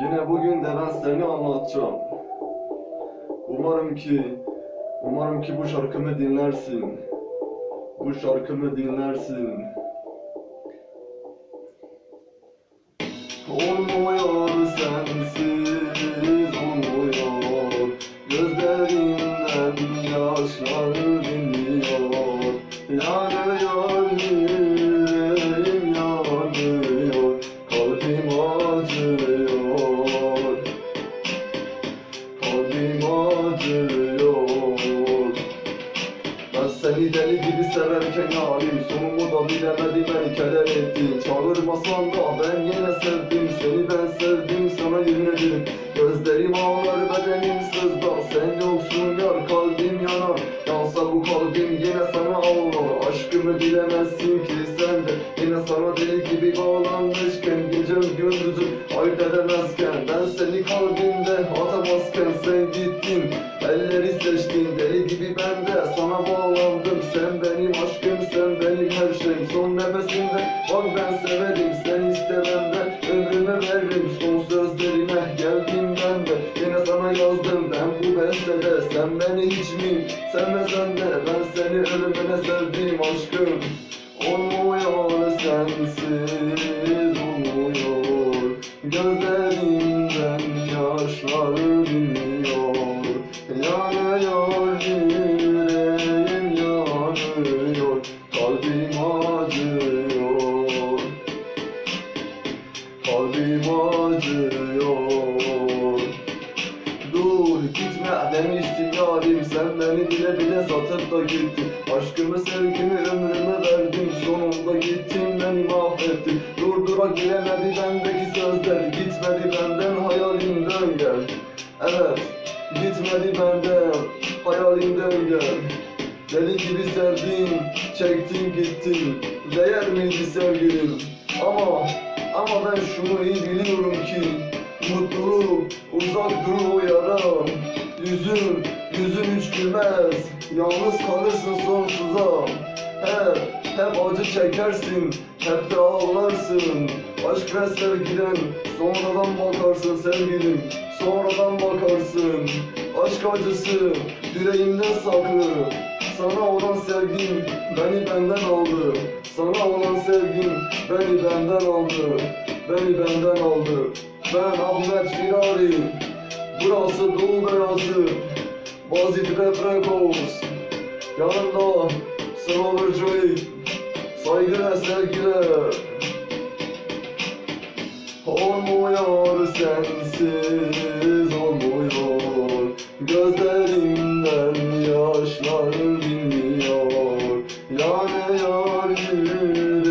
Yine bugün de ben seni anlatacağım. Umarım ki, umarım ki bu şarkımı dinlersin. Bu şarkımı dinlersin. Olmuyor sensiz olmuyor Gözlerimden yaşlar dinliyor Yanıyor yüreğim Kalbim acıyor ben seni deli gibi severken yarim Sonumu da bilemedim beni keder ettin. Çağırmasan da ben yine sevdim Seni ben sevdim sana yemin ederim. Gözlerim ağlar bedenim sızda Sen yoksun yar kalbim yanar. Yansa bu kalbim yine sana ağlar Aşkımı bilemezsin ki sen de. Yine sana deli gibi bağlanmışken Gecem gündüzüm ayırt edemezken Ben seni kalbimde atamazken Sen gittin. Elleri seçtin Deli gibi ben de sana bağlandım. Sen benim aşkım sen benim her şeyim. Son nefesimde bak ben severim. Sen istemem ben ömrümü veririm. Son sözlerime yazdım ben bu bestede Sen beni hiç mi sevmesen de Ben seni ölümüne sevdim aşkım. Olmuyor sensiz olmuyor. Gözlerimden yaşlar dinmiyor Yanıyor yüreğim yanıyor. Kalbim acıyor. Kalbim acıyor gitme demiştim yarim Sen beni bile bile satıp da gittin. Aşkımı sevgimi ömrümü verdim Sonunda gittin beni mahvettin. Durdurak bilemedi bendeki sözler Gitmedi benden hayalimden gel Evet gitmedi benden hayalimden gel Deli gibi sevdin, çektin gittin Değer miydi sevgilim? Ama, ama ben şunu iyi biliyorum ki Mutluluk uzak durur o yara Yüzün, yüzün hiç gülmez. Yalnız kalırsın sonsuza. Hep, hep acı çekersin Hep de ağlarsın. Aşk ve sevgiden Sonradan bakarsın sevgilim Sonradan bakarsın. Aşk acısı yüreğimden saklı. Sana olan sevgim beni benden aldı. Sana olan sevgim beni benden aldı. Beni benden aldı. Ben Ahmet Firari Burası Doğu Beyazı Bazit Rap Records Yanında Slower Joy Saygı ve sevgiler. Olmuyor sensiz olmuyor. Gözlerimden yaşlar dinmiyor. Yanıyor yüreğim